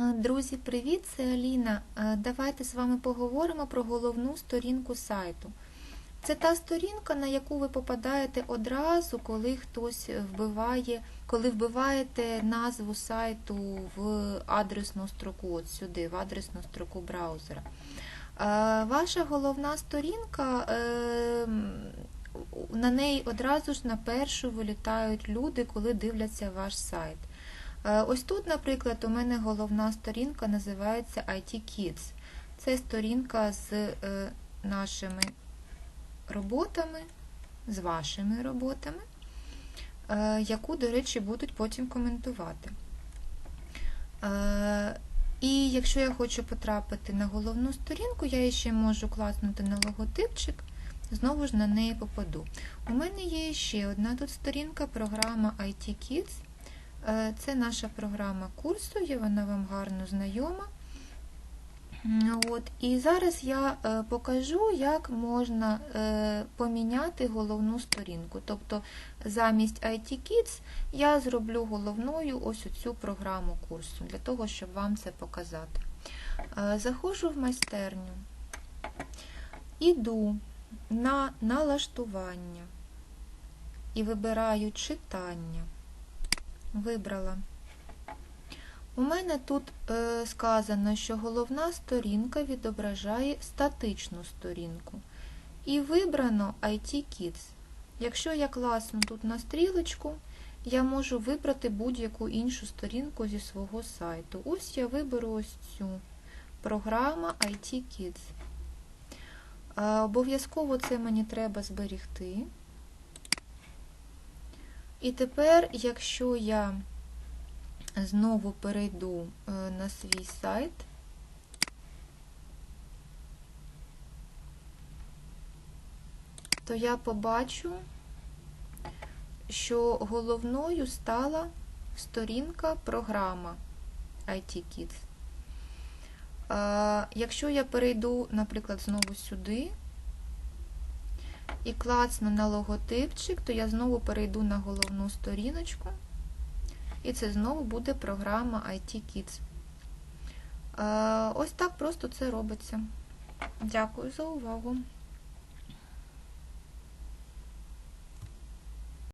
Е, Друзі, привіт! Це Аліна. Е, Давайте з вами поговоримо про головну сторінку сайту. Це та сторінка, на яку ви попадаєте одразу, коли хтось вбиває, коли вбиваєте назву сайту в адресну строку, от сюди, в адресну строку браузера. Е, Ваша головна сторінка, на неї одразу ж на першу вилітають люди, коли дивляться ваш сайт. Е, Ось тут, наприклад, у мене головна сторінка називається IT Kids. Це сторінка з е, нашими роботами, з вашими роботами, е, яку, до речі, будуть потім коментувати. І якщо я хочу потрапити на головну сторінку, я ще можу класнути на логотипчик, знову ж на неї попаду. У мене є ще одна тут сторінка, програма IT Kids. Е, Це наша програма курсу, вона вам гарно знайома. От. І зараз я е, покажу, як можна е, поміняти головну сторінку. Тобто замість IT Kids я зроблю головною ось цю програму курсу, для того, щоб вам це показати. Заходжу в майстерню, іду на налаштування і вибираю читання. Вибрала. У мене тут е, сказано, що головна сторінка відображає статичну сторінку. І вибрано IT Kids. Якщо я класну тут на стрілочку, я можу вибрати будь-яку іншу сторінку зі свого сайту. Ось я виберу ось цю програма IT Kids. Е, обов'язково це мені треба зберігти. І тепер, якщо я знову перейду е, на свій сайт, то я побачу, що головною стала сторінка програма IT Kids. Якщо я перейду, наприклад, знову сюди і клацну на логотипчик, то я знову перейду на головну сторіночку. І це знову буде програма IT Kids. Е, Ось так просто це робиться. Дякую за увагу.